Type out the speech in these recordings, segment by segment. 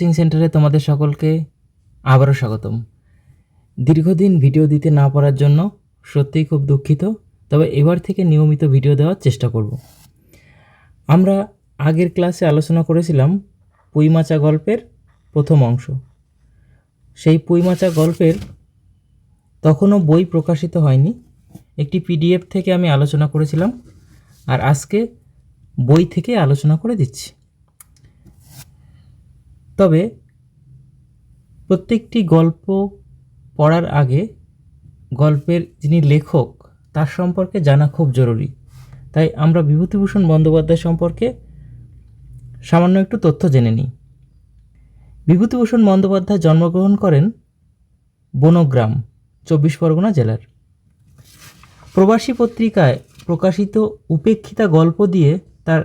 Coaching সেন্টারে তোমাদের সকলকে আবারও স্বাগতম। দীর্ঘদিন ভিডিও দিতে না পারার জন্য সত্যিই খুব দুঃখিত, তবে এবার থেকে নিয়মিত ভিডিও দেওয়ার চেষ্টা করব। আমরা আগের ক্লাসে আলোচনা করেছিলাম পুইমাচা গল্পের প্রথম অংশ। সেই পুইমাচা গল্পের তখনও বই প্রকাশিত হয়নি, একটি পিডিএফ থেকে আমি আলোচনা করেছিলাম, আর আজকে বই থেকে আলোচনা করে দিচ্ছি। তবে প্রত্যেকটি গল্প পড়ার আগে গল্পের যিনি লেখক, তার সম্পর্কে জানা খুব জরুরি। তাই আমরা বিভূতিভূষণ বন্দ্যোপাধ্যায় সম্পর্কে সামান্য একটু তথ্য জেনে নিই। বিভূতিভূষণ বন্দ্যোপাধ্যায় জন্মগ্রহণ করেন বনগ্রাম, চব্বিশ পরগনা জেলার। প্রবাসী পত্রিকায় প্রকাশিত উপেক্ষিতা গল্প দিয়ে তার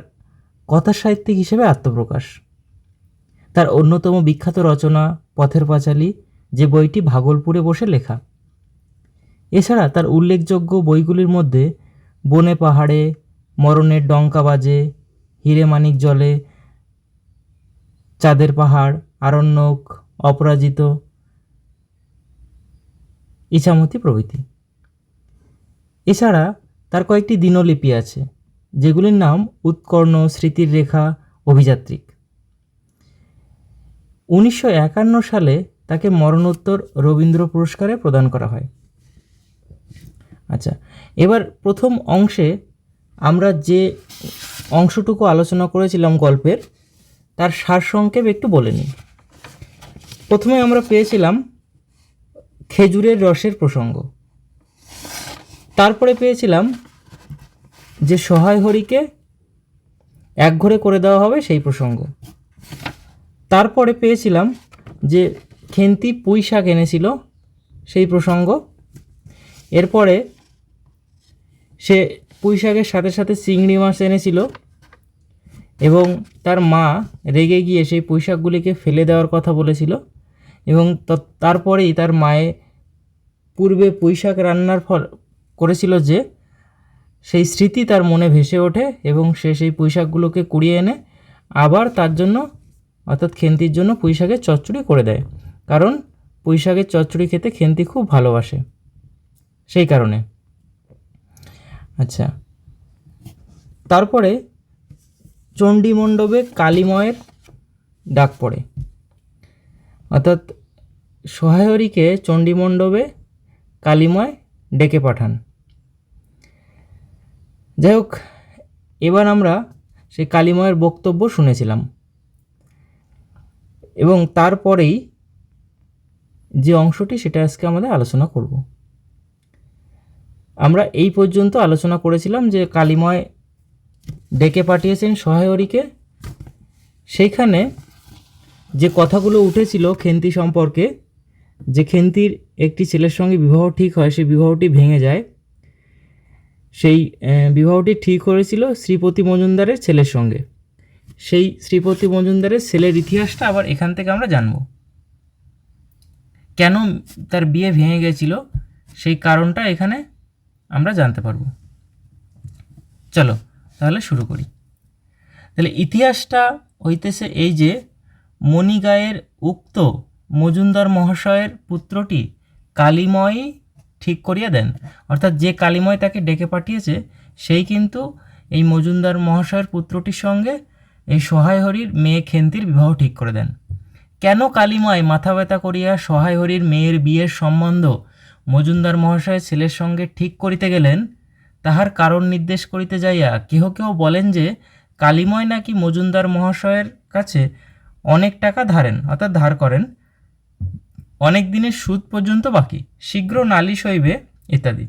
কথা সাহিত্যিক হিসেবে আত্মপ্রকাশ। তার অন্যতম বিখ্যাত রচনা পথের পাঁচালী, যে বইটি ভাগলপুরে বসে লেখা। এছাড়া তার উল্লেখযোগ্য বইগুলির মধ্যে বনে পাহাড়ে, মরণের ডঙ্কা বাজে, হিরে মানিক জলে, চাঁদের পাহাড়, আরণ্যক, অপরাজিত ইছামতি প্রভৃতি। এছাড়া তার কয়েকটি দিনলিপি আছে, যেগুলির নাম উৎকর্ণ স্মৃতির রেখা, অভিযাত্রিক। উনিশশো একান্ন সালে তাকে মরণোত্তর রবীন্দ্র পুরস্কারে প্রদান করা হয়। আচ্ছা এবার প্রথম অংশে আমরা যে অংশটুকু আলোচনা করেছিলাম গল্পের, তার সারসংক্ষেপ একটু বলে নিই। প্রথমে আমরা পেয়েছিলাম খেজুরের রসের প্রসঙ্গ। তারপরে পেয়েছিলাম যে সহায় হরিকে একঘরে করে দেওয়া হবে সেই প্রসঙ্গ। তারপরে পেয়েছিলাম যে খেন্তি পুঁই শাক এনেছিল সেই প্রসঙ্গ। এরপরে সে পুঁই শাকের সাথে সাথে চিংড়ি মাছ এনেছিল এবং তার মা রেগে গিয়ে সেই পুঁই শাকগুলিকে ফেলে দেওয়ার কথা বলেছিল এবং তারপরেই তার মায়ে পূর্বে পুঁই শাক রান্নার ফল করেছিল যে সেই স্মৃতি তার মনে ভেসে ওঠে এবং সে সেই পুঁই শাকগুলোকে কুড়িয়ে এনে আবার তার জন্য অর্থাৎ খেন্তির জন্য পুঁই শাকের চচ্চড়ি করে দেয়। কারণ পুঁই শাকের চচ্চড়ি খেতে খেন্তি খুব ভালোবাসে। সেই কারণে। আচ্ছা। তারপরে চণ্ডী মণ্ডপে কালীময়ের ডাক পড়ে। অর্থাৎ সহায়রীকে চণ্ডী মণ্ডপে কালীময় ডেকে পাঠান। যাই হোক, এবার আমরা সেই কালীময়ের বক্তব্য শুনেছিলাম। এবং তারপরেই যে অংশটি সেটা আজকে আমাদের আলোচনা করব। আমরা এই পর্যন্ত আলোচনা করেছিলাম যে কালীময় ডেকে পাঠিয়েছেন সহায়রীকে। সেইখানে যে কথাগুলো উঠেছিল খেন্তি সম্পর্কে, যে খেন্তির একটি ছেলের সঙ্গে বিবাহ ঠিক হয়, সেই বিবাহটি ভেঙে যায়। সেই বিবাহটি ঠিক হয়েছিল শ্রীপতি মজুমদারের ছেলের সঙ্গে। সেই শ্রীপতি মজুমদারের ছেলের ইতিহাসটা আবার এখান থেকে আমরা জানব। কেন তার বিয়ে ভেঙে গেছিল, সেই কারণটা এখানে আমরা জানতে পারব। চলো, তাহলে শুরু করি। তাহলে ইতিহাসটা হইতেছে এই যে, মণিগায়ের উক্ত মজুমদার মহাশয়ের পুত্রটি কালীময়ই ঠিক করিয়া দেন। অর্থাৎ যে কালীময় তাকে ডেকে পাঠিয়েছে, সেই কিন্তু এই মজুমদার মহাশয়ের পুত্রটির সঙ্গে এই সহায় হরির মেয়ে খেন্তির বিবাহ ঠিক করে দেন। কেন কালীময় মাথা ব্যথা করিয়া সহায় হরির মেয়ের বিয়ের সম্বন্ধ মজুমদার মহাশয়ের ছেলের সঙ্গে ঠিক করিতে গেলেন? তাহার কারণ নির্দেশ করিতে যাইয়া কেহ কেহ বলেন যে, কালীময় নাকি মজুমদার মহাশয়ের কাছে অনেক টাকা ধারেন, অর্থাৎ ধার করেন। অনেক দিনের সুদ পর্যন্ত বাকি, শীঘ্র নালিশ হইবে, ইত্যাদি।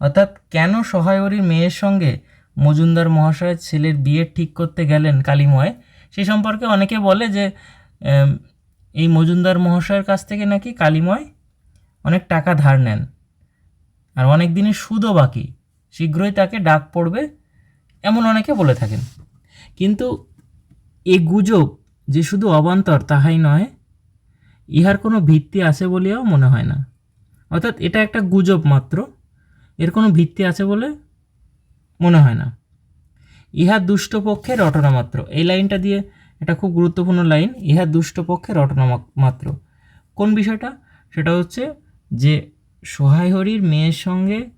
অর্থাৎ কেন সহায়রীর মেয়ের সঙ্গে মজুমদার মহাশয়ের ছেলের বিয়ে ঠিক করতে গেলেন কালীময়। সে সম্পর্কে অনেকে বলে যে এই মজুমদার মহাশয়ের কাছ থেকে নাকি কালীময় অনেক টাকা ধার নেন। আর অনেক দিনের সুদও বাকি। শীঘ্রই তাকে ডাক পড়বে এমন অনেকে বলে থাকেন। কিন্তু এ গুজব যে শুধু অবান্তর তাহাই নয়, ইহার কোনো ভিত্তি আছে বলিয়াও মনে হয় না। অর্থাৎ এটা একটা গুজব মাত্র। এর কোনো ভিত্তি আছে বলে মনে হয় না। ইহা দুষ্ট পক্ষের রটনা মাত্র। এই লাইনটা দিয়ে এটা খুব গুরুত্বপূর্ণ লাইন, ইহা দুষ্ট পক্ষে রটনা মাত্র। কোন বিষয়টা? সেটা হচ্ছে যে সহায় হরির মেয়ের সঙ্গে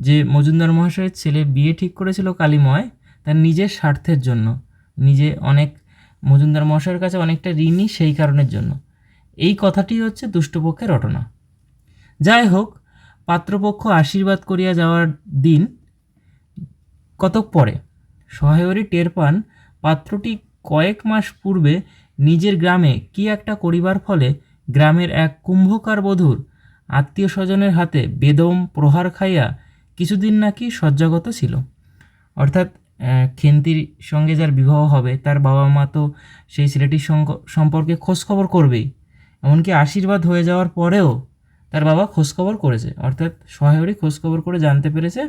যে মজুমদার মহাশয়ের ছেলে বিয়ে ঠিক করেছিল কালীময়, তার নিজের স্বার্থের জন্য। নিজে অনেক মজুমদার মহাশয়ের কাছে অনেকটা ঋণী সেই কারণের জন্য। এই কথাটি হচ্ছে দুষ্টপক্ষের রটনা। যাই হোক, পাত্রপক্ষ আশীর্বাদ করিয়া যাওয়ার দিন কতক পরে। সহায়রী টের পান, পাত্রটি কয়েক মাস পূর্বে নিজের গ্রামে কি একটা করিবার ফলে গ্রামের এক কুম্ভকার বধূর আত্মীয় স্বজনের হাতে বেদম, প্রহার খাইয়া কিছুদিন নাকি শয্যাগত ছিল। অর্থাৎ খেন্তির সঙ্গে যার বিবাহ হবে, তার বাবা মা তো সেই ছেলেটির সম্পর্কে খোঁজখবর করবেই। এমনকি আশীর্বাদ হয়ে যাওয়ার পরেও তার বাবা খোঁজখবর করেছে। অর্থাৎ সহায়রী খোঁজখবর করে জানতে পেরেছে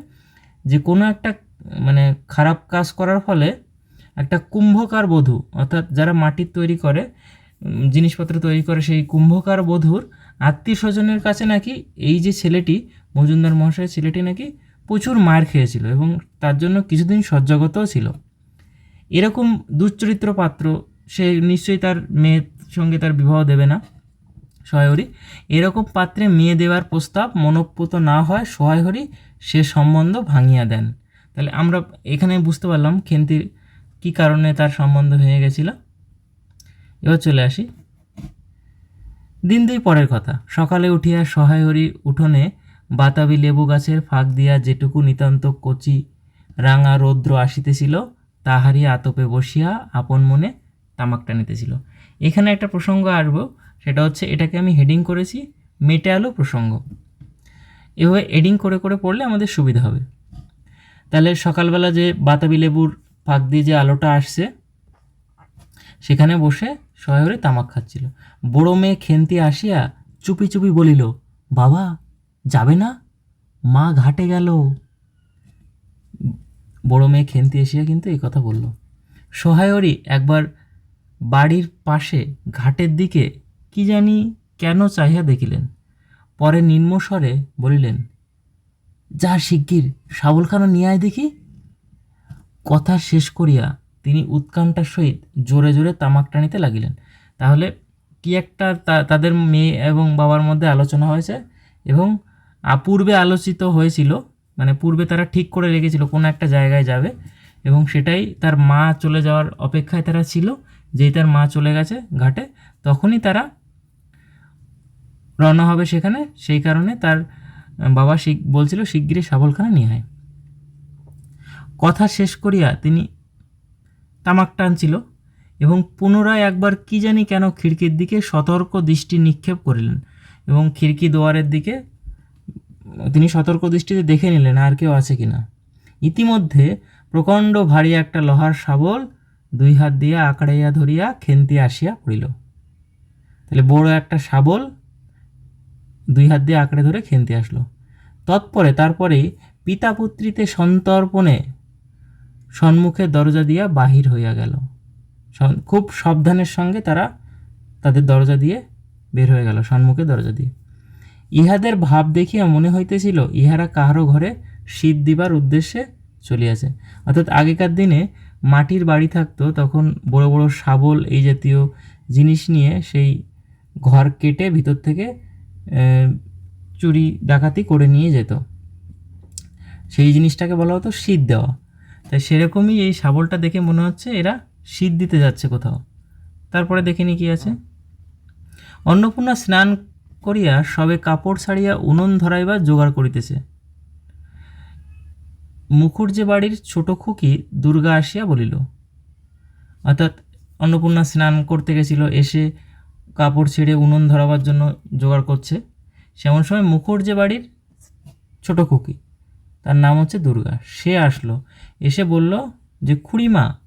যে কোনো একটা মানে খারাপ কাজ করার ফলে একটা কুম্ভকার বধূ, অর্থাৎ যারা মাটির তৈরি করে জিনিসপত্র তৈরি করে সেই কুম্ভকার বধূর আত্মীয় স্বজনের কাছে নাকি এই যে ছেলেটি, মজুমদার মহাশয়ের ছেলেটি নাকি প্রচুর মার খেয়েছিল এবং তার জন্য কিছুদিন শয্যাগতও ছিল। এরকম দুশ্চরিত্র পাত্র, সে নিশ্চয়ই তার মেয়ের সঙ্গে তার বিবাহ দেবে না সহায়হরি এরকম পাত্রে মেয়ে দেওয়ার প্রস্তাব মনপ্রত না হয় সহায়হরি সে সম্বন্ধ ভাঙিয়া দেন। তাহলে আমরা এখানে বুঝতে পারলাম খেন্তির কী কারণে তার সম্বন্ধ ভেঙে গেছিল। এবার চলে আসি। দিন দুই পরের কথা। সকালে উঠিয়া সহায়হরি উঠোনে বাতাবি লেবু গাছের ফাঁক দিয়া যেটুকু নিতান্ত কচি রাঙা রৌদ্র আসিতেছিল, তাহারই আতপে বসিয়া আপন মনে তামাক টানিতেছিল। এখানে একটা প্রসঙ্গ আসব, সেটা হচ্ছে এটাকে আমি হেডিং করেছি, মেটে আলো প্রসঙ্গ। এভাবে এডিং করে করে পড়লে আমাদের সুবিধা হবে। তাহলে সকালবেলা যে বাতাবি লেবুর ফাঁক দিয়ে যে আলোটা আসছে, সেখানে বসে শহরে তামাক খাচ্ছিল। বড় মেয়ে খেন্তি আসিয়া চুপি চুপি বলিল, বাবা, যাবে না? মা ঘাটে গেল। বড় মেয়ে খেন্তি এসিয়া কিন্তু এই কথা বলল। সহায়রী একবার বাড়ির পাশে ঘাটের দিকে কি জানি কেন চাহিয়া দেখিলেন। পরে নিম্নস্বরে বলিলেন যা শিগগির শাবলখানা নিয়ে আয় দেখি। কথা শেষ করিয়া তিনি উৎকণ্ঠার সহিত জোরে জোরে তামাক টানিতে লাগিলেন। তাহলে কি একটা তাদের মেয়ে এবং বাবার মধ্যে আলোচনা হয়েছে? এবং পূর্বে আলোচিত হয়েছিল মানে পূর্বে তারা ঠিক করে রেখেছিল কোনো একটা জায়গায় যাবে, এবং সেটাই তার মা চলে যাওয়ার অপেক্ষায় তারা ছিল। যেই তার মা চলে গেছে ঘাটে, তখনই তারা রওনা হবে সেখানে। সেই কারণে তার বাবা শিগ, বলছিল, শিগগিরই শাবলখানা নিয়ে আয়। কথা শেষ করিয়া তিনি তামাক টানছিল এবং পুনরায় একবার কি জানি কেন খিড়কির দিকে সতর্ক দৃষ্টি নিক্ষেপ করিলেন এবং খিড়কি দুয়ারের দিকে, তিনি সতর্ক দৃষ্টিতে দেখে নিলেন আর কেউ আছে কি না ইতিমধ্যে প্রকাণ্ড ভারী একটা লোহার শাবল দুই হাত দিয়া আঁকড়াইয়া ধরিয়া খেন্তি আসিয়া পড়িল। তাহলে বড় একটা শাবল দুই হাত দিয়ে আঁকড়ে ধরে খেন্তি আসলো। তৎপরে তারপরে পিতা পুত্রীতে সন্তর্পণে সম্মুখে দরজা দিয়া বাহির হইয়া গেল। খুব সাবধানের সঙ্গে তারা তাদের দরজা দিয়ে বের হয়ে গেল, সম্মুখে দরজা দিয়ে। ইহাদের ভাব দেখিয়া মনে হইতেছিল ইহারা কাহারও ঘরে শীত দিবার উদ্দেশ্যে চলিয়াছে। অর্থাৎ আগেকার দিনে মাটির বাড়ি থাকতো, তখন বড় বড় শাবল এই জাতীয় জিনিস নিয়ে সেই ঘর কেটে ভিতর থেকে চুরি ডাকাতি করে নিয়ে যেত। সেই জিনিসটাকে বলা হতো শীত দেওয়া। তাই সেরকমই এই শাবলটা দেখে মনে হচ্ছে এরা শীত দিতে যাচ্ছে কোথাও। তারপরে দেখে নি কি আছে? অন্নপূর্ণা স্নান করিয়া সবে কাপড় ছাড়িয়া উনুন ধরাইবার জোগাড় করিতেছে। মুখুর্জে বাড়ির ছোট খুকি দুর্গা আসিয়া বলিল, অর্থাৎ অন্নপূর্ণা স্নান করতে গেছিল, এসে কাপড় ছেড়ে উনুন ধরাবার জন্য জোগাড় করছে। সেমন সময় মুখুর্জে বাড়ির ছোট খুকি, তার নাম হচ্ছে দুর্গা। সে আসলো, এসে বলল যে, খুড়িমা,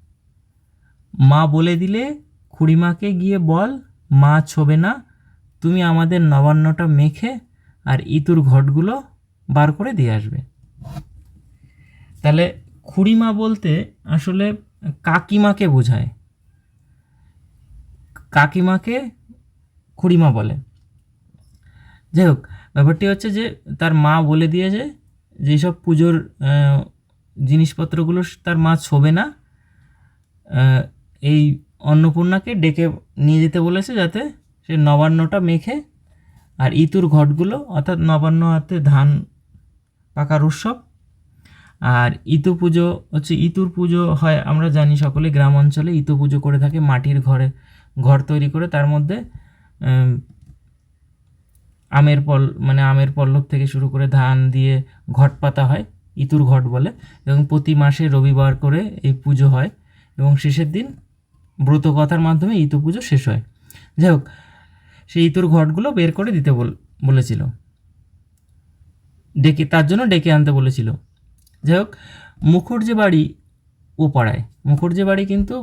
মা বলে দিলে খুড়িমাকে গিয়ে বল, মা ছোবে না, তুমি আমাদের নবান্নটা মেখে আর ইতুর ঘটগুলো বার করে দিয়ে আসবে। তাহলে খুড়িমা বলতে আসলে কাকিমাকে বোঝায়। কাকিমাকে খুড়িমা বলে। যাই হোক ব্যাপারটি হচ্ছে যে তার মা বলে দিয়েছে যেসব পুজোর আহ, জিনিসপত্রগুলো তার মা ছোবে না। এই অন্নপূর্ণাকে ডেকে নিয়ে যেতে বলেছে যাতে সে নবান্নটা মেখে আর ইতুর ঘটগুলো অর্থাৎ নবান্ন হাতে ধান পাকার উৎসব আর ইতু পুজো হচ্ছে ইতুর পুজো হয় আমরা জানি সকলে গ্রাম অঞ্চলে ইতু পুজো করে থাকে মাটির ঘরে ঘর তৈরি করে তার মধ্যে আমের পল মানে আমের পল্লব থেকে শুরু করে ধান দিয়ে ঘট পাতা হয়, ইতুর ঘট বলে, এবং প্রতি মাসে রবিবার করে এই পুজো হয়, এবং শেষের দিন ব্রত কথার মাধ্যমে ইতু পুজো শেষ হয়। যাই হোক, সেই ইতুর ঘটগুলো বের করে দিতে বল, বলেছিল। ডেকে, তার জন্য ডেকে আনতে বলেছিল। যাই হোক মুখুর্জি বাড়ি ও পাড়ায় মুখুর্জি বাড়ি কিন্তু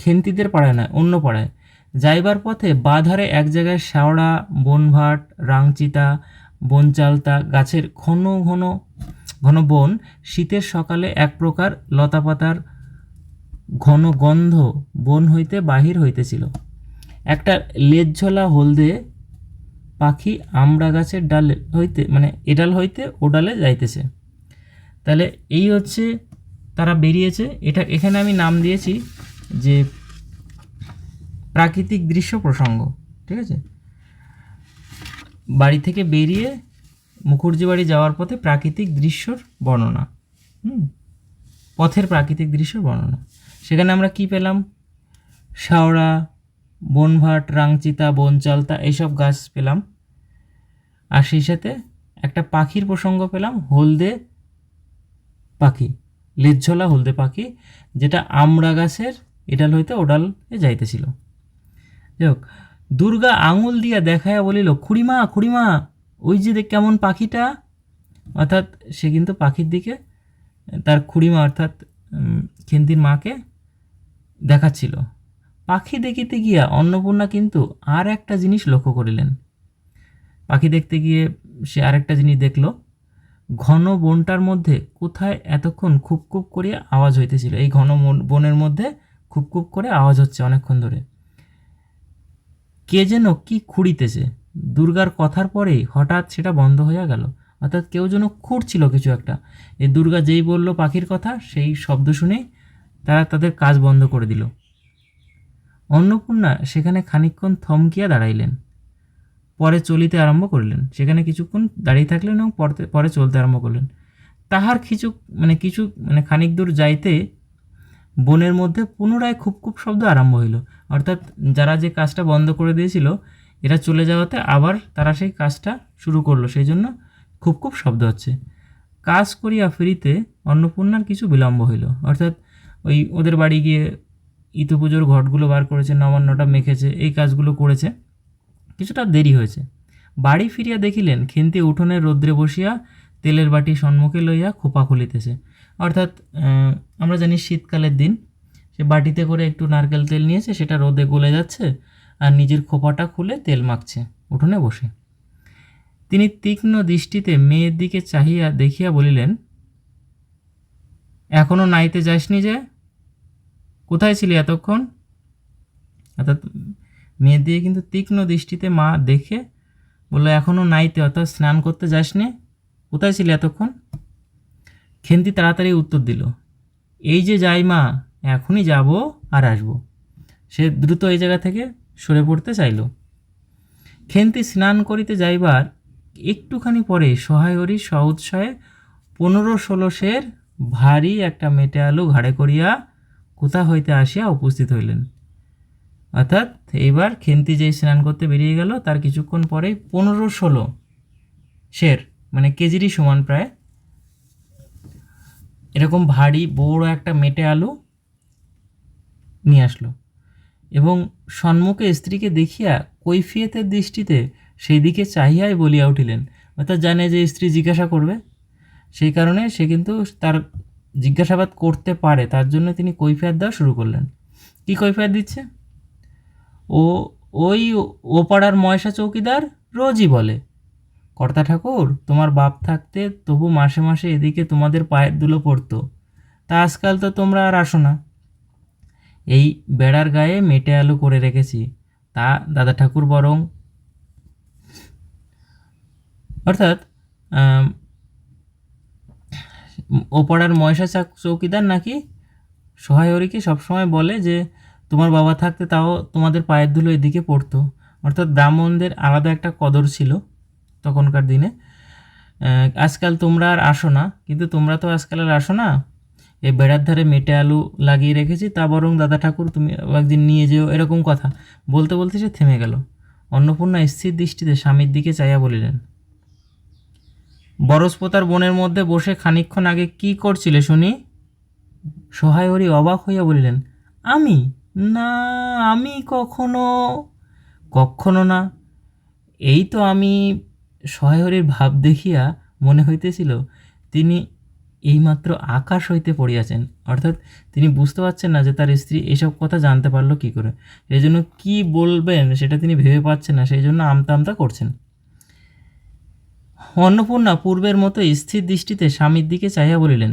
খেন্তিদের পাড়ায় নয়, অন্য পাড়ায়। যাইবার পথে বাধারে এক জায়গায় শ্যাওড়া, বনভাট, রাংচিতা, বনচালতা, গাছের ঘন ঘন ঘন বন, শীতের সকালে এক প্রকার লতাপাতার ঘন গন্ধ বন হইতে বাহির হইতেছিল। একটা লেজঝোলা হলদে পাখি আমড়া গাছের ডাল হইতে মানে এডাল হইতে ও ডালে যাইতেছে। তাহলে এই হচ্ছে, তারা বেরিয়েছে। এটা এখানে আমি নাম দিয়েছি যে প্রাকৃতিক দৃশ্য প্রসঙ্গ, ঠিক আছে? বাড়ি থেকে বেরিয়ে মুখুর্জি বাড়ি যাওয়ার পথে প্রাকৃতিক দৃশ্যর বর্ণনা, হুম? পথের প্রাকৃতিক দৃশ্যর বর্ণনা। সেখানে আমরা কি পেলাম? শাওড়া, বনভাট, রাংচিতা, বনচালতা এইসব গাছ পেলাম। আর সেই সাথে একটা পাখির প্রসঙ্গ পেলাম, হলদে পাখি লেজ্ঝলা হলদে পাখি, যেটা আমড়া গাছের এডাল হইতে ওডাল যাইতেছিল। যাই হোক দুর্গা আঙুল দিয়া দেখায়া বলিল, খুড়িমা খুড়িমা, ওই যে কেমন পাখিটা। অর্থাৎ সে কিন্তু পাখির দিকে, তার খুড়িমা অর্থাৎ খেন্তির মাকে দেখাচ্ছিল। পাখি দেখিতে গিয়া অন্নপূর্ণা কিন্তু আর একটা জিনিস লক্ষ্য করিলেন। পাখি দেখতে গিয়ে সে আরেকটা জিনিস দেখল, ঘন বনটার মধ্যে কোথায় এতক্ষণ খুব খুব করিয়া আওয়াজ হইতেছিল। এই ঘন বনের মধ্যে খুব খুব করে আওয়াজ হচ্ছে অনেকক্ষণ ধরে। কে যেন কি খুঁড়িতেছে। দুর্গার কথার পরেই হঠাৎ সেটা বন্ধ হইয়া গেল। অর্থাৎ কেউ যেন খুঁড়ছিল কিছু একটা। এই দুর্গা যেই বলল পাখির কথা, সেই শব্দ শুনেই তারা তাদের কাজ বন্ধ করে দিল। অন্নপূর্ণা সেখানে খানিকক্ষণ থমকিয়া দাঁড়াইলেন। পরে চলিতে আরম্ভ করিলেন। সেখানে কিছুক্ষণ দাঁড়িয়ে থাকলেন এবং পরে চলতে আরম্ভ করলেন। তাহার কিছু মানে কিছু মানে খানিক দূর যাইতে বনের মধ্যে পুনরায় খুব খুব শব্দ আরম্ভ হইল। অর্থাৎ যারা যে কাজটা বন্ধ করে দিয়েছিল, এরা চলে যাওয়াতে আবার তারা সেই কাজটা শুরু করল। সেই জন্য খুব খুব শব্দ হচ্ছে। কাজ করিয়া ফিরিতে অন্নপূর্ণার কিছু বিলম্ব হইল। অর্থাৎ ওই ওদের বাড়ি গিয়ে ইতু পুজোর ঘটগুলো বার করেছে, নবান্নটা মেখেছে, এই কাজগুলো করেছে। কিছুটা দেরি হয়েছে। বাড়ি ফিরিয়া দেখিলেন, খেন্তি উঠোনের রৌদ্রে বসিয়া তেলের বাটি সম্মুখে লইয়া খোপা খুলিতেছে। অর্থাৎ আমরা জানি শীতকালের দিন। সে বাটিতে করে একটু নারকেল তেল নিয়েছে, সেটা রোদে গলে যাচ্ছে আর নিজের খোপাটা খুলে তেল মাখছে, উঠোনে বসে। তিনি তীক্ষ্ণ দৃষ্টিতে মেয়ের দিকে চাহিয়া দেখিয়া বলিলেন এখনও নাইতে যাসনি যে? কোথায় ছিলি এতক্ষণ? অর্থাৎ, মেয়ের দিকে কিন্তু তীক্ষ্ণ দৃষ্টিতে মা দেখে বলল এখনও নাইতে, অর্থাৎ স্নান করতে যাসনি? কোথায় ছিলি এতক্ষণ? খেন্তি তাড়াতাড়ি উত্তর দিল, এই যে যাই মা, এখনই যাব আর আসব। সে দ্রুত এই জায়গা থেকে সরে পড়তে চাইল। খেন্তি স্নান করিতে যাইবার একটুখানি পরে সহায়রী সউৎসয়ে পনেরো ষোলো সের ভারী একটা মেটে আলু ঘাড়ে করিয়া কোথা হইতে আসিয়া উপস্থিত হইলেন। অর্থাৎ এইবার খেন্তি যে স্নান করতে বেরিয়ে গেল, তার কিছুক্ষণ পরেই পনেরো ষোলো শের মানে কেজিরই সমান প্রায় এরকম ভারী, বড় একটা মেটে আলু নিয়ে আসলো। এবং সম্মুখে স্ত্রীকে দেখিয়া কৈফিয়তের দৃষ্টিতে সেই দিকে চাহিয়াই বলিয়া উঠিলেন, অর্থাৎ জানে যে স্ত্রী জিজ্ঞাসা করবে? সেই কারণে সে কিন্তু তার জিজ্ঞাসাবাদ করতে পারে, তার জন্য তিনি কৈফিয়ত দেওয়া শুরু করলেন। কি কৈফিয়ত দিচ্ছে? ও, ওই ও পাড়ার ময়সা চৌকিদার রোজই বলে কর্তা ঠাকুর, তোমার বাপ থাকতে তবু মাসে মাসে এদিকে তোমাদের পায়ের ধুলো পড়তো। তা আজকাল তো তোমরা আর আসো না। এই বেড়ার গায়ে মেটে আলু করে রেখেছি। তা দাদা ঠাকুর বরং অর্থাৎ ওপাড়ার ময়সা চাক- চৌকিদার নাকি? সহায়রীকে সবসময় বলে যে, তোমার বাবা থাকতে তাও তোমাদের পায়ের ধুলো এদিকে পড়তো। অর্থাৎ ব্রাহ্মণদের আলাদা একটা কদর ছিল। তখনকার দিনে। আজকাল তোমরা আর আসো না, কিন্তু তোমরা তো আজকাল আর আসো না। এই বেড়ার ধারে মেটে আলু লাগিয়ে রেখেছি, তা বরং দাদা ঠাকুর তুমি একদিন নিয়ে যেও, এরকম কথা। বলতে বলতে সে থেমে গেল। অন্নপূর্ণা স্থির দৃষ্টিতে স্বামীর দিকে চাইয়া বলিলেন বরস্পতার বনের মধ্যে বসে খানিকক্ষণ আগে কি করছিলে শুনি? সহায় হরি অবাক হইয়া বলিলেন, আমি? না, আমি কখনো কখনো না। এই তো আমি সহায়রের ভাব দেখিয়া মনে হইতেছিল, তিনি এইমাত্র আকাশ হইতে পড়িয়াছেন। অর্থাৎ তিনি বুঝতে পারছেন না যে তার স্ত্রী এসব কথা জানতে পারল কী করে। এই জন্য কী বলবেন সেটা তিনি ভেবে পাচ্ছেন না, সেই জন্য আমতা আমতা করছেন। অন্নপূর্ণা পূর্বের মতো স্থির দৃষ্টিতে স্বামীর দিকে চাইয়া বলিলেন,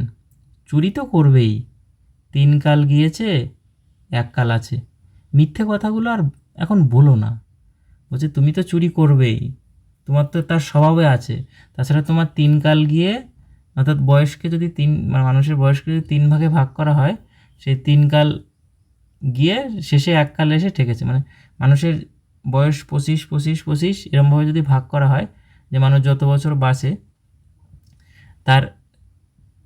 চুরি তো করবেই। তিন কাল গিয়েছে, এক কাল আছে। মিথ্যে কথাগুলো আর এখন বলো না। বলছে, তুমি তো চুরি করবেই। তোমার তো তার স্বভাবে আছে। তাছাড়া তোমার তিন কাল গিয়ে অর্থাৎ বয়সকে যদি তিন মানে মানুষের বয়সকে যদি তিন ভাগে ভাগ করা হয়, সেই তিন কাল গিয়ে শেষে এক কাল এসে ঠেকেছে। মানে মানুষের বয়স পঁচিশ পঁচিশ পঁচিশ এরমভাবে যদি ভাগ করা হয়, যে মানুষ যত বছর বাঁচে, তার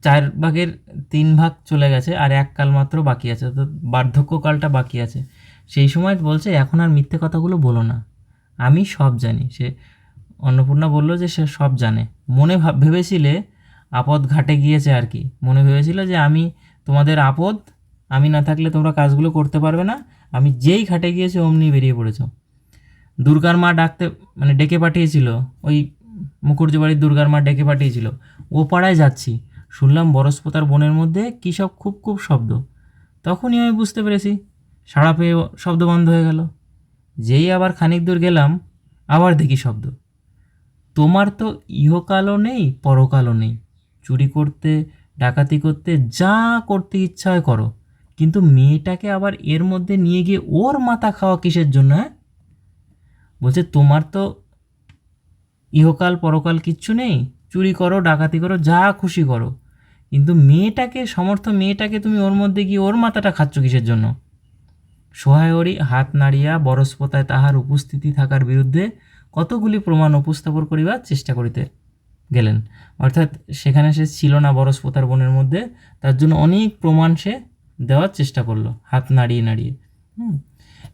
চার ভাগের তিন ভাগ চলে গেছে আর এক কাল মাত্র বাকি আছে, অর্থাৎ বার্ধক্যকালটা বাকি আছে। সেই সময় বলছে, এখন আর মিথ্যে কথাগুলো বলো না। আমি সব জানি। সে অন্নপূর্ণা বলল যে সে সব জানে। মনে ভাব ভেবেছিলে আপদ ঘাটে গিয়েছে আর কি? মনে ভেবেছিল যে আমি তোমাদের আপদ, আমি না থাকলে তোমরা কাজগুলো করতে পারবে না, আমি যেই ঘাটে গিয়েছি অমনি বেরিয়ে পড়েছ। দুর্গার মা ডাকতে মানে ডেকে পাঠিয়েছিল, ওই মুখুর্জি বাড়ির দুর্গার মা ডেকে পাঠিয়েছিল, ও পাড়ায় যাচ্ছি। শুনলাম বরস্পতার বনের মধ্যে কী সব খুব খুব শব্দ। তখনই আমি বুঝতে পেরেছি, সাড়া পেয়ে শব্দ বন্ধ হয়ে গেল। যেই আবার খানিক দূর গেলাম, আবার দেখি শব্দ। তোমার তো ইহকালও নেই, পরকালও নেই। চুরি করতে, ডাকাতি করতে যা করতে ইচ্ছা হয় করো। কিন্তু মেয়েটাকে আবার এর মধ্যে নিয়ে গিয়ে ওর মাথা খাওয়া কিসের জন্য হ্যাঁ? বলছে, তোমার তো ইহকাল, পরকাল কিচ্ছু নেই। চুরি করো, ডাকাতি করো, যা খুশি করো। কিন্তু মেয়েটাকে, সমর্থ মেয়েটাকে তুমি ওর মধ্যে গিয়ে ওর মাথাটা খাচ্ছ কিসের জন্য? সহায়রী হাত নাড়িয়া বরস্পতায় তাহার উপস্থিতি থাকার বিরুদ্ধে কতগুলি প্রমাণ উপস্থাপন করিবার চেষ্টা করিতে গেলেন। অর্থাৎ সেখানে সে ছিল না বরস্পতার বনের মধ্যে, তার জন্য অনেক প্রমাণ সে দেওয়ার চেষ্টা করল, হাত নাড়িয়ে নাড়িয়ে।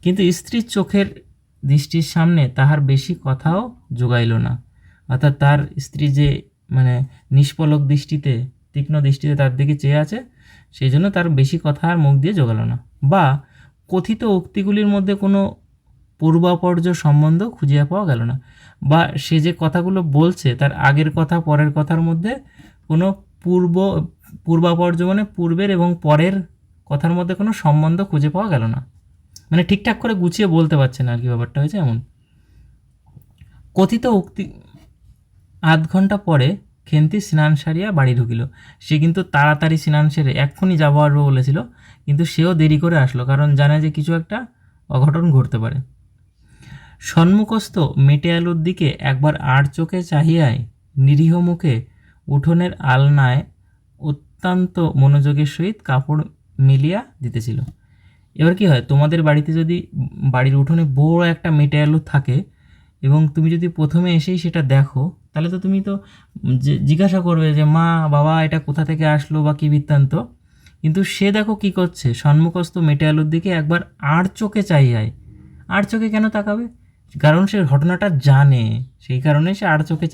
কিন্তু স্ত্রীর চোখের দৃষ্টির সামনে তাহার বেশি কথাও যোগাইল না। অর্থাৎ তার স্ত্রী যে মানে নিষ্পলক দৃষ্টিতে, তীক্ষ্ণ দৃষ্টিতে তার দিকে চেয়ে আছে, সেই জন্য তার বেশি কথা আর মুখ দিয়ে জোগালো না। বা কথিত উক্তিগুলির মধ্যে কোনো পূর্বাপর্য সম্বন্ধ খুঁজিয়া পাওয়া গেল না। বা সে যে কথাগুলো বলছে, তার আগের কথা, পরের কথার মধ্যে কোনো পূর্ব, পূর্বাপর্য মানে পূর্বের এবং পরের কথার মধ্যে কোনো সম্বন্ধ খুঁজে পাওয়া গেল না। মানে ঠিকঠাক করে গুছিয়ে বলতে পারছে না আর কি ব্যাপারটা হয়েছে এমন। কথিত উক্তি, আধ ঘণ্টা পরে খেন্তি স্নান সারিয়া বাড়ি ঢুকিল। সে কিন্তু তাড়াতাড়ি স্নান সেরে এক্ষুনি যাব আরও বলেছিল, কিন্তু সেও দেরি করে আসলো, কারণ জানে যে কিছু একটা অঘটন ঘটতে পারে। সম্মুখস্থ মেটে আলুর দিকে একবার আর চোখে চাহিয়ায় নিরীহ মুখে উঠোনের আলনায় অত্যন্ত মনোযোগের সহিত কাপড় মিলিয়া দিতেছিল। এবার কি হয়, তোমাদের বাড়িতে যদি বাড়ির উঠোনে বড় একটা মেটে আলু থাকে এবং তুমি যদি প্রথমে এসেই সেটা দেখো, তাহলে তো তুমি তো জিজ্ঞাসা করবে যে, মা, বাবা, এটা কোথা থেকে আসলো বা কী বৃত্তান্ত? কিন্তু সে দেখো কি করছে সম্মুখস্থ মেটে আলুর দিকে একবার আর চোখে চাইয়ায় আর চোখে কেন তাকাবে? কারণ সে ঘটনাটা জানে, সেই কারণে সে আর চোখে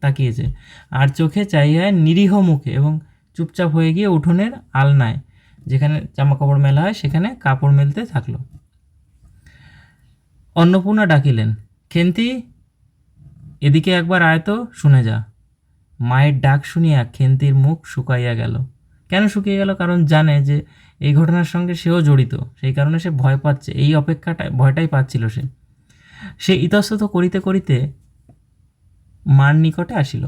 তাকিয়েছে। আর চোখে চাইয়ায় নিরীহ মুখে এবং চুপচাপ হয়ে গিয়ে উঠোনের আলনায়, যেখানে জামা কাপড় মেলা হয়, সেখানে কাপড় মেলতে থাকল। অন্নপূর্ণা ডাকিলেন, খেন্তি, এদিকে একবার আয় তো, শুনে যা। মায়ের ডাক শুনিয়া খেন্তির মুখ শুকাইয়া গেল। কেন শুকিয়ে গেল? কারণ জানে যে এই ঘটনার সঙ্গে সেও জড়িত, সেই কারণে সে ভয় পাচ্ছে। এই অপেক্ষাটা ভয়টাই পাচ্ছিল সে। সে ইতস্তত করিতে করিতে মার নিকটে আসিল।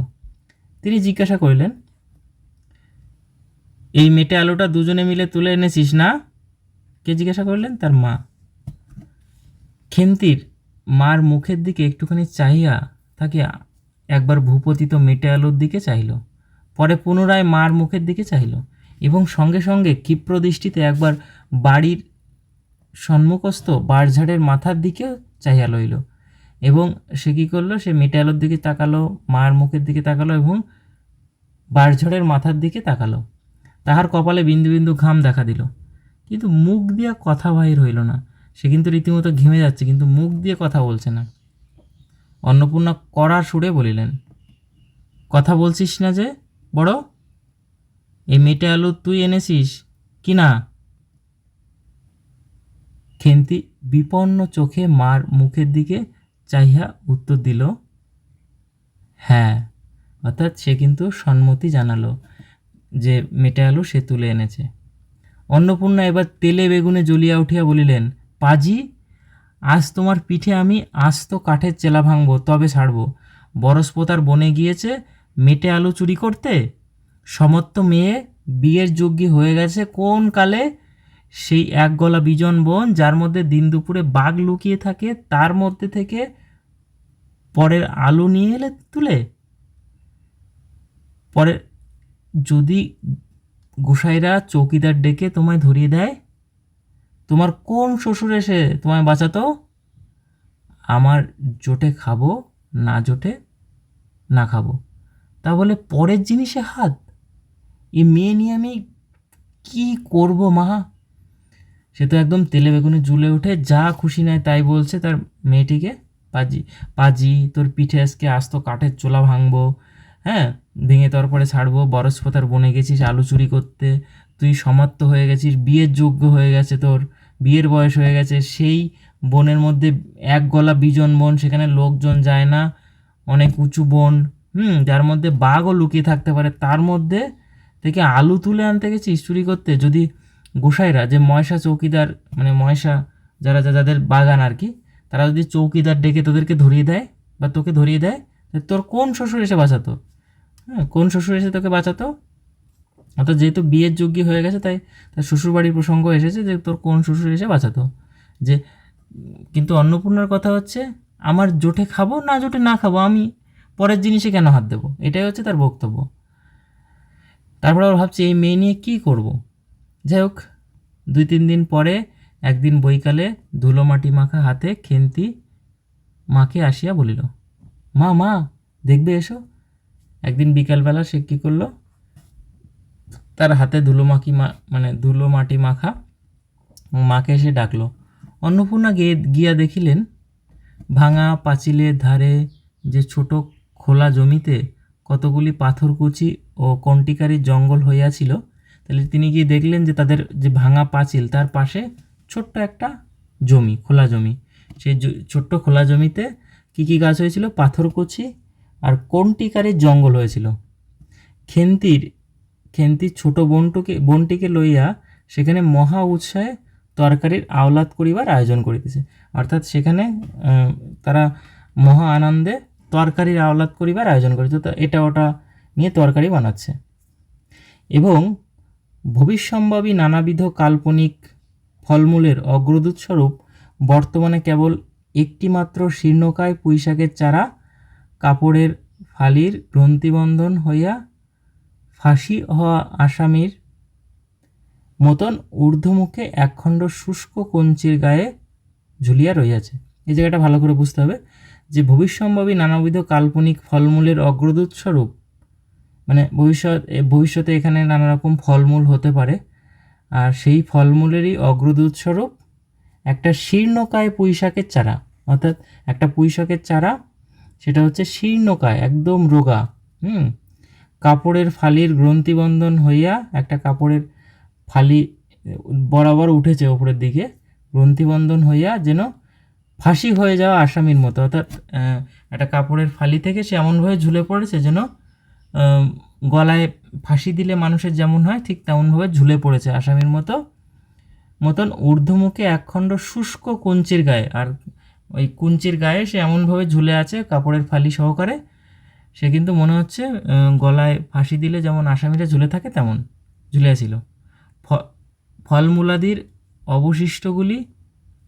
তিনি জিজ্ঞাসা করিলেন, এই মেটে আলুটা দুজনে মিলে তুলে এনেছিস না? কে জিজ্ঞাসা করলেন, তার মা। খেন্তির মার মুখের দিকে একটুখানি চাহিয়া তাকে একবার ভূপতিত মেটে আলুর দিকে চাহিল, পরে পুনরায় মার মুখের দিকে চাহিল এবং সঙ্গে সঙ্গে ক্ষিপ্র দৃষ্টিতে একবার বাড়ির সম্মুখস্থ বারঝাড়ের মাথার দিকেও চাহিয়া লইল। এবং সে কী করল? সে মেটে আলোর দিকে তাকালো, মার মুখের দিকে তাকালো এবং বারঝড়ের মাথার দিকে তাকালো। তাহার কপালে বিন্দু বিন্দু ঘাম দেখা দিল। কিন্তু মুখ দিয়া কথা বাহির হইল না। সে কিন্তু রীতিমতো ঘেমে যাচ্ছে, কিন্তু মুখ দিয়ে কথা বলছে না। অন্নপূর্ণা কড়া সুরে বলিলেন, কথা বলছিস না যে, বড়? এই মেটে আলু তুই এনেছিস, কি না? খেন্তি বিপন্ন চোখে মার মুখের দিকে চাহিয়া উত্তর দিল হ্যাঁ। অর্থাৎ সে কিন্তু সম্মতি জানালো যে মেটে আলু সে তুলে এনেছে। অন্নপূর্ণা এবার তেলে বেগুনে জ্বলিয়া উঠিয়া বলিলেন, পাজি, আজ তোমার পিঠে আমি আস্ত কাঠের চেলা ভাঙবো, তবে ছাড়বো বরসপোতার বনে গিয়েছে মেটে আলু চুরি করতে। সমত্ত মেয়ে বিয়ের যোগ্যী হয়ে গেছে। কোন কালে সেই এক গলা বিজন বন যার মধ্যে দিন দুপুরে বাঘ লুকিয়ে থাকে, তার মধ্যে থেকে পরের আলু নিয়ে এলে তুলে। পরে যদি গোসাইরা চৌকিদার ডেকে তোমায় ধরিয়ে দেয়, তোমার কোন শ্বশুর এসে তোমায় বাঁচাতো? আমার জোটে খাব, না জোটে না খাব। তা বলে পরের জিনিসে হাত। এই মেয়ে নিয়ে আমি কী করব মা? সে তো একদম তেলে বেগুনে জুলে উঠে যা খুশি নয় তাই বলছে তার মেয়েটিকে, পাজি পাজি, তোর পিঠে আজকে আস্ত কাঠের চোলা ভাঙবো হ্যাঁ? ভেঙে তারপরে ছাড়বো, বরসপতার বনে গেছিস আলু চুরি করতে, তুই সমাপ্ত হয়ে গেছিস, বিয়ের যোগ্য হয়ে গেছে তোর, বিয়ের বয়স হয়ে গেছে, সেই বনের মধ্যে এক গলা বিজন বন, সেখানে লোকজন যায় না, অনেক উঁচু বন, হুম? যার মধ্যে বাঘও লুকিয়ে থাকতে পারে, তার মধ্যে থেকে আলু তুলে আনতে গেছিস চুরি করতে? যদি গোসাইরা, যে ময়সা চৌকিদার মানে ময়সা যারা যা- যাদের বাগান আর কি, তারা যদি চৌকিদার ডেকে তোদেরকে ধরিয়ে দেয় বা তোকে ধরিয়ে দেয় তোর কোন শ্বশুর এসে বাঁচাতো? হ্যাঁ কোন শ্বশুর এসে তোকে বাঁচাতো? অর্থাৎ যেহেতু বিয়ের যোগ্য হয়ে গেছে, তাই তার শ্বশুরবাড়ির প্রসঙ্গ এসেছে যে তোর কোন শ্বশুর এসে বাঁচাতো? যে কিন্তু অন্নপূর্ণার কথা হচ্ছে, আমার জোটে খাব না জোটে না খাব, আমি পরের জিনিসে কেন হাত দেবো? এটাই হচ্ছে তার বক্তব্য। তারপর আবার ভাবছি, এই মেয়ে নিয়ে কী করব? যাই হোক দুই তিন দিন পরে একদিন বৈকালে ধুলো মাটি মাখা হাতে খেন্তি মাকে আসিয়া বলিল, মা মা, দেখবে এসো। একদিন বিকালবেলা সে কী করল, তার হাতে ধুলো মাখি মা মানে ধুলো মাটি মাখা মাকে এসে ডাকলো। অন্নপূর্ণা গিয়ে, গিয়া দেখিলেন, ভাঙা পাঁচিলের ধারে যে ছোট খোলা জমিতে কতগুলি পাথরকুচি ও কণ্টিকারির জঙ্গল হইয়াছিল তাহলে তিনি গিয়ে দেখলেন যে তাদের যে ভাঙা পাঁচিল, তার পাশে ছোট্ট একটা জমি, খোলা জমি। সেই ছোট্ট খোলা জমিতে কী কী গাছ হয়েছিল? পাথরকুচি আর কণ্টিকারির জঙ্গল হয়েছিল। খেন্তির খেন্তির ছোট বোনটুকে, বনটিকে লইয়া সেখানে মহা উৎসাহে তরকারির আওলাদ করিবার আয়োজন করিতেছে। অর্থাৎ সেখানে তারা মহা আনন্দে তরকারির আওলাদ করিবার আয়োজন করেছে তো এটা ওটা নিয়ে তরকারি বানাচ্ছে। এবং ভবিষ্যম্ভাবী নানাবিধ কাল্পনিক ফলমূলের অগ্রদূত স্বরূপ বর্তমানে কেবল একটিমাত্র শীর্ণকায় পুঁইশাকের চারা কাপড়ের ফালির গ্রন্থিবন্ধন হইয়া ফাঁসি হওয়া আসামির মতন ঊর্ধ্বমুখে একখণ্ড শুষ্ক কঞ্চির গায়ে ঝুলিয়া রইয়াছে এই জায়গাটা ভালো করে বুঝতে হবে যে ভবিষ্যম্ভাবী নানাবিধ কাল্পনিক ফলমূলের অগ্রদূত স্বরূপ মানে ভবিষ্যৎ ভবিষ্যতে এখানে নানা রকম ফলমূল হতে পারে। আর সেই ফলমূলেরই অগ্রদূত স্বরূপ একটা শীর্ণকায় পুঁইশাকের চারা। অর্থাৎ একটা পুঁইশাকের চারা, সেটা হচ্ছে শীর্ণকায়, একদম রোগা, হুম? কাপড়ের ফালির গ্রন্থিবন্ধন হইয়া একটা কাপড়ের ফালি বরাবর উঠেছে ওপরের দিকে, গ্রন্থিবন্ধন হইয়া যেন ফাঁসি হয়ে যাওয়া আসামির মতো। অর্থাৎ একটা কাপড়ের ফালি থেকে সে এমনভাবে ঝুলে পড়েছে যেন গলায় ফাঁসি দিলে মানুষের যেমন হয়, ঠিক তেমনভাবে ঝুলে পড়েছে আসামির মতো। মতন ঊর্ধ্বমুখে একখণ্ড শুষ্ক কুঞ্চির গায়ে, আর ওই কুঞ্চির গায়ে সে এমনভাবে ঝুলে আছে কাপড়ের ফালি সহকারে, সে কিন্তু মনে হচ্ছে গলায় ফাঁসি দিলে যেমন আসামিরা ঝুলে থাকে, তেমন ঝুলে ছিল ফলমূলাদির অবশিষ্টগুলি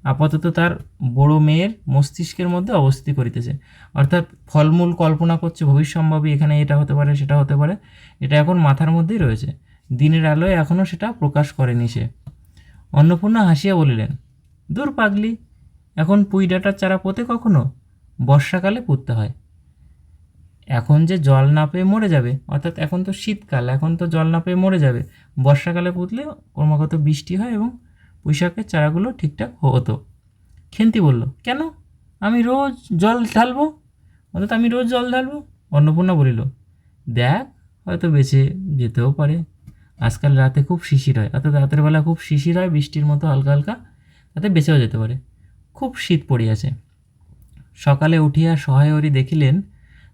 আপাতত তার বড় মেয়ের মস্তিষ্কের মধ্যে অবস্থিতি করিতেছে। অর্থাৎ ফলমূল কল্পনা করছে ভবিষ্যম্ভাবী এখানে এটা হতে পারে, সেটা হতে পারে, এটা এখন মাথার মধ্যেই রয়েছে। দিনের আলোয় এখনও সেটা প্রকাশ করেনি সে। অন্নপূর্ণা হাসিয়া বলিলেন, দূর পাগলি, এখন পুঁই ডাঁটার চারা পোতে কখনো বর্ষাকালে পুঁততে হয়? এখন যে জল না পেয়ে মরে যাবে, অর্থাৎ এখন তো শীতকাল, এখন তো জল না পেয়ে মরে যাবে, বর্ষাকালে পুঁতলে ক্রমাগত বৃষ্টি হয় এবং পুঁইশাকের চারাগুলো ঠিকঠাক হতো। খেন্তি বলল, কেন? আমি রোজ জল ঢালবো? অর্থাৎ আমি রোজ জল ঢালবো? অন্নপূর্ণা বলিল, দেখ, হয়তো বেঁচে যেতেও পারে। আজকাল রাতে খুব শিশির হয়, অর্থাৎ রাতের বেলা খুব শিশির হয়, বৃষ্টির মতো হালকা হালকা, তাতে বেঁচেও যেতে পারে। খুব শীত পড়িয়াছে সকালে উঠিয়া সহায়রী দেখিলেন,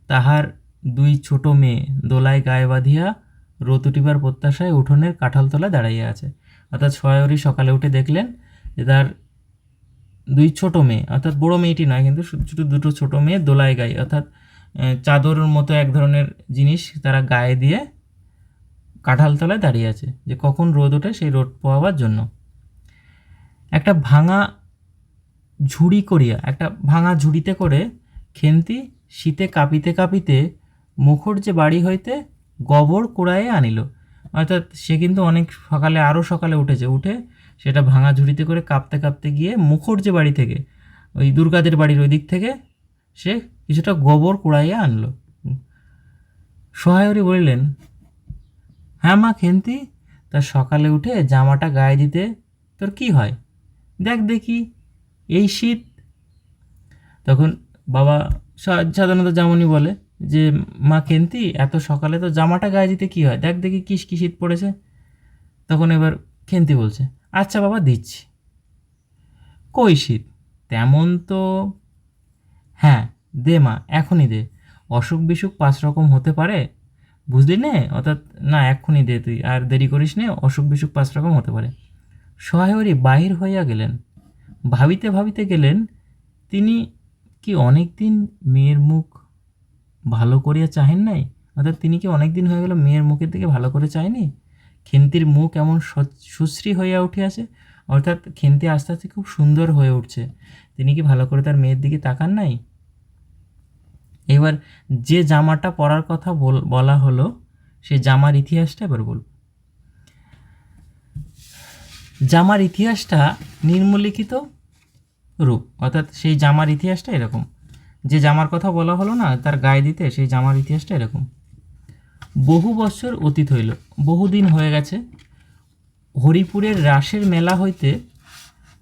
তাহার দুই ছোট মেয়ে দোলায় গায়ে বাঁধিয়া রোদ উঠিবার প্রত্যাশায় উঠোনের কাঁঠালতলায় দাঁড়াইয়া আছে। অর্থাৎ সহায়রী সকালে উঠে দেখলেন যে তার দুই ছোট মেয়ে, অর্থাৎ বড় মেয়েটি নয় কিন্তু ছোটো দুটো ছোট মেয়ে দোলায় গায়ে, অর্থাৎ চাদরের মতো এক ধরনের জিনিস তারা গায়ে দিয়ে কাঁঠালতলায় দাঁড়িয়ে আছে যে কখন রোদ ওঠে সেই রোদ পোয়াবার জন্য। একটা ভাঙা ঝুড়ি করিয়া, একটা ভাঙা ঝুড়িতে করে খেন্তি শীতে কাঁপিতে কাঁপিতে মুখর যে বাড়ি হইতে গোবর কুড়াইয়ে আনিল অর্থাৎ সে কিন্তু অনেক সকালে আরও সকালে উঠেছে। উঠে সেটা ভাঙা ঝুড়িতে করে কাঁপতে কাঁপতে গিয়ে মুখর যে বাড়ি থেকে, ওই দুর্গাদের বাড়ির ওই দিক থেকে সে কিছুটা গোবর কুড়াইয়া আনলো। সহায়রী বলিলেন হ্যাঁ মা খেন্তি, তা সকালে উঠে জামাটা গায়ে দিতে তোর কি হয়? দেখ দেখি, এই শীত। তখন বাবা সাধারণত যেমনই বলে যে মা কেন্তি, এত সকালে তো জামাটা গায়ে দিতে কী হয়? দেখ দেখি কিস কি শীত পড়েছে। তখন এবার খেন্তি বলছে আচ্ছা বাবা, দিচ্ছি। কই শীত? তেমন তো হ্যাঁ দে মা, এখনই দে। অসুখ বিসুখ পাঁচ রকম হতে পারে, বুঝলি নে? অর্থাৎ, না এক্ষুনি দে তুই, আর দেরি করিস নে, অসুখ বিসুখ পাঁচ রকম হতে পারে। সহায়রী বাহির হইয়া গেলেন। ভাবিতে ভাবিতে গেলেন, তিনি কি অনেক দিন মেয়ের মুখ ভালো করিয়া চাহেন নাই? অর্থাৎ তিনি কি অনেক দিন হয়ে গেল মেয়ের মুখের দিকে ভালো করে চায়নি? খেন্তির মুখ এমন সুশ্রী হইয়া উঠিয়াছে, অর্থাৎ খেন্তি আস্তে আস্তে খুব সুন্দর হয়ে উঠছে। তিনি কি ভালো করে তার মেয়ের দিকে তাকান নাই? এবার যে জামাটা পরার কথা বলা হলো, সে জামার ইতিহাসটা এবার বলব। জামার ইতিহাসটা নির্মলিখিত রূপ, অর্থাৎ সেই জামার ইতিহাসটা এরকম। যে জামার কথা বলা হলো না, তার গায়ে দিতে সেই জামার ইতিহাসটা এরকম। বহু বছর অতীত হইল বহুদিন হয়ে গেছে। হরিপুরের রাসের মেলা হইতে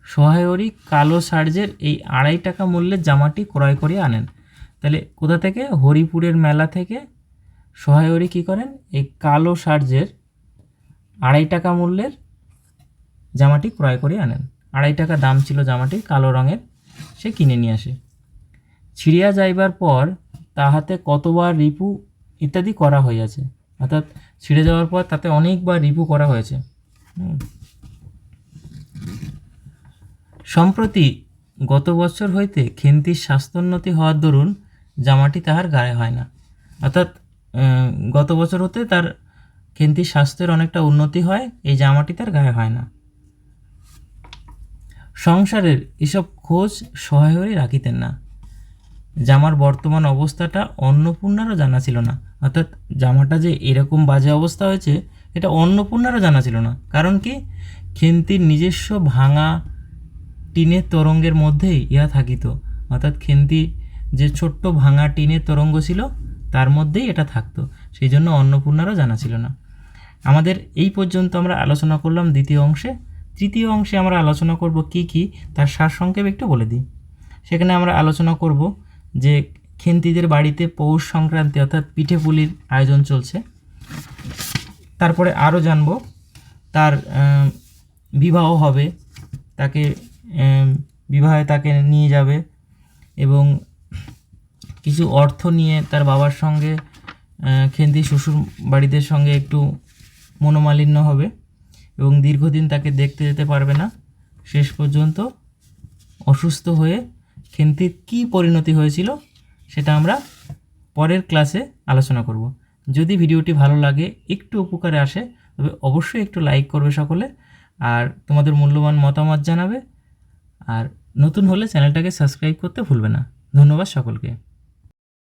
সহায়রী কালো সার্জের এই আড়াই টাকা মূল্যের জামাটি ক্রয় করে আনেন। তাহলে কোথা থেকে? হরিপুরের মেলা থেকে। সহায়রী কী করেন? এই কালো সার্জের আড়াই টাকা মূল্যের জামাটি ক্রয় করে আনেন। আড়াই টাকা দাম ছিল জামাটির, কালো রঙের। সে কিনে নিয়ে আসে। ছিঁড়িয়া যাইবার পর তাহাতে কতবার রিপু ইত্যাদি করা হইয়াছে। অর্থাৎ ছিঁড়ে যাওয়ার পর তাতে অনেকবার রিপু করা হয়েছে। সম্প্রতি গত বছর হইতে খেন্তির স্বাস্থ্যোন্নতি হওয়ার দরুন জামাটি তাহার গায়ে হয় না। অর্থাৎ গত বছর হতে তার খেন্তির স্বাস্থ্যের অনেকটা উন্নতি হয়, এই জামাটি তার গায়ে হয় না। সংসারের এসব খোঁজ সহায়রই রাখিতেন না। জামার বর্তমান অবস্থাটা অন্নপূর্ণারও জানা ছিল না। অর্থাৎ জামাটা যে এরকম বাজে অবস্থা হয়েছে, এটা অন্নপূর্ণারও জানা ছিল না। কারণ কি? খেন্তির নিজস্ব ভাঙা টিনের তরঙ্গের মধ্যেই ইহা থাকিত। অর্থাৎ খেন্তি যে ছোট্ট ভাঙা টিনের তরঙ্গ ছিল, তার মধ্যেই এটা থাকতো। সেই জন্য অন্নপূর্ণারও জানা ছিল না। আমাদের এই পর্যন্ত আমরা আলোচনা করলাম দ্বিতীয় অংশে। তৃতীয় অংশে আমরা আলোচনা করব কি কি, তার সারসংক্ষেপ একটু বলে দিই। সেখানে আমরা আলোচনা করব যে খেন্তিদের বাড়িতে পৌষ সংক্রান্তি অর্থাৎ পিঠে পুলির আয়োজন চলছে। তারপরে আরও জানব, তার বিবাহ হবে, তাকে বিবাহে তাকে নিয়ে যাবে এবং কিছু অর্থ নিয়ে তার বাবার সঙ্গে খেন্তি শ্বশুর বাড়িদের সঙ্গে একটু মনোমালিন্য হবে এবং দীর্ঘদিন তাকে দেখতে যেতে পারবে না। শেষ পর্যন্ত অসুস্থ হয়ে খেন্তির কী পরিণতি হয়েছিল সেটা আমরা পরের ক্লাসে আলোচনা করব। যদি ভিডিওটি ভালো লাগে, একটু উপকারে আসে, তবে অবশ্যই একটু লাইক করবে সকলে আর তোমাদের মূল্যবান মতামত জানাবে। আর নতুন হলে চ্যানেলটাকে সাবস্ক্রাইব করতে ভুলবে না। ধন্যবাদ সকলকে।